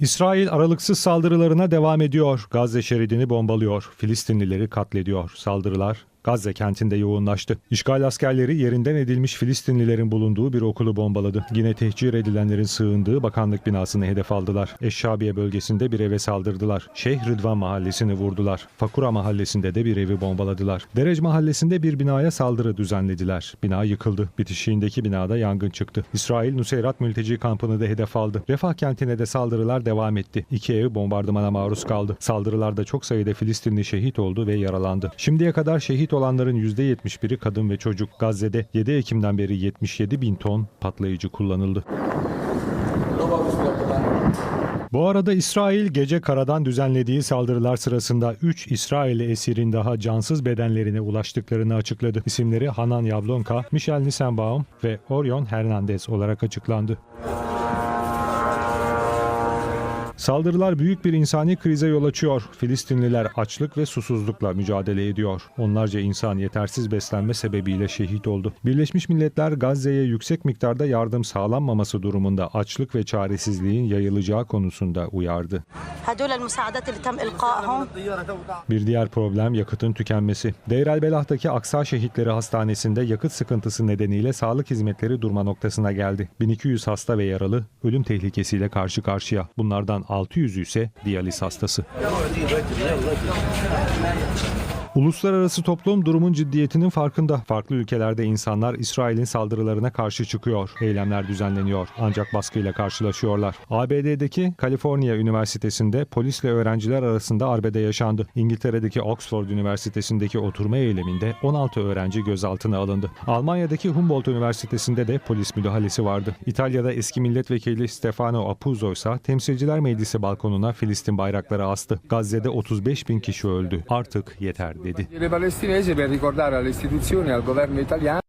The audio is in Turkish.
İsrail aralıksız saldırılarına devam ediyor. Gazze şeridini bombalıyor. Filistinlileri katlediyor. Saldırılar Gazze kentinde yoğunlaştı. İşgal askerleri yerinden edilmiş Filistinlilerin bulunduğu bir okulu bombaladı. Yine tehcir edilenlerin sığındığı bakanlık binasını hedef aldılar. Eşşabiye bölgesinde bir eve saldırdılar. Şeyh Rıdvan mahallesini vurdular. Fakura mahallesinde de bir evi bombaladılar. Derec mahallesinde bir binaya saldırı düzenlediler. Bina yıkıldı. Bitişiğindeki binada yangın çıktı. İsrail Nuseyrat mülteci kampını da hedef aldı. Refah kentine de saldırılar devam etti. İki ev bombardımana maruz kaldı. Saldırılarda çok sayıda Filistinli şehit oldu ve yaralandı. Şimdiye kadar şehit olanların %71'i kadın ve çocuk. Gazze'de 7 Ekim'den beri 77 bin ton patlayıcı kullanıldı. Bu arada İsrail gece karadan düzenlediği saldırılar sırasında 3 İsrailli esirin daha cansız bedenlerine ulaştıklarını açıkladı. İsimleri Hanan Yablonka, Michel Nissenbaum ve Orion Hernandez olarak açıklandı. Saldırılar büyük bir insani krize yol açıyor. Filistinliler açlık ve susuzlukla mücadele ediyor. Onlarca insan yetersiz beslenme sebebiyle şehit oldu. Birleşmiş Milletler Gazze'ye yüksek miktarda yardım sağlanmaması durumunda açlık ve çaresizliğin yayılacağı konusunda uyardı. Bir diğer problem yakıtın tükenmesi. Deir Belah'taki Aksa Şehitleri Hastanesi'nde yakıt sıkıntısı nedeniyle sağlık hizmetleri durma noktasına geldi. 1200 hasta ve yaralı ölüm tehlikesiyle karşı karşıya. Bunlardan 600'ü ise diyaliz hastası. Uluslararası toplum durumun ciddiyetinin farkında. Farklı ülkelerde insanlar İsrail'in saldırılarına karşı çıkıyor. Eylemler düzenleniyor. Ancak baskıyla karşılaşıyorlar. ABD'deki Kaliforniya Üniversitesi'nde polisle öğrenciler arasında arbede yaşandı. İngiltere'deki Oxford Üniversitesi'ndeki oturma eyleminde 16 öğrenci gözaltına alındı. Almanya'daki Humboldt Üniversitesi'nde de polis müdahalesi vardı. İtalya'da eski milletvekili Stefano Apuzzo ise Temsilciler Meclisi balkonuna Filistin bayrakları astı. Gazze'de 35 bin kişi öldü. Artık yeter dedi. Le palestinesi per ricordare alle istituzioni e al governo italiano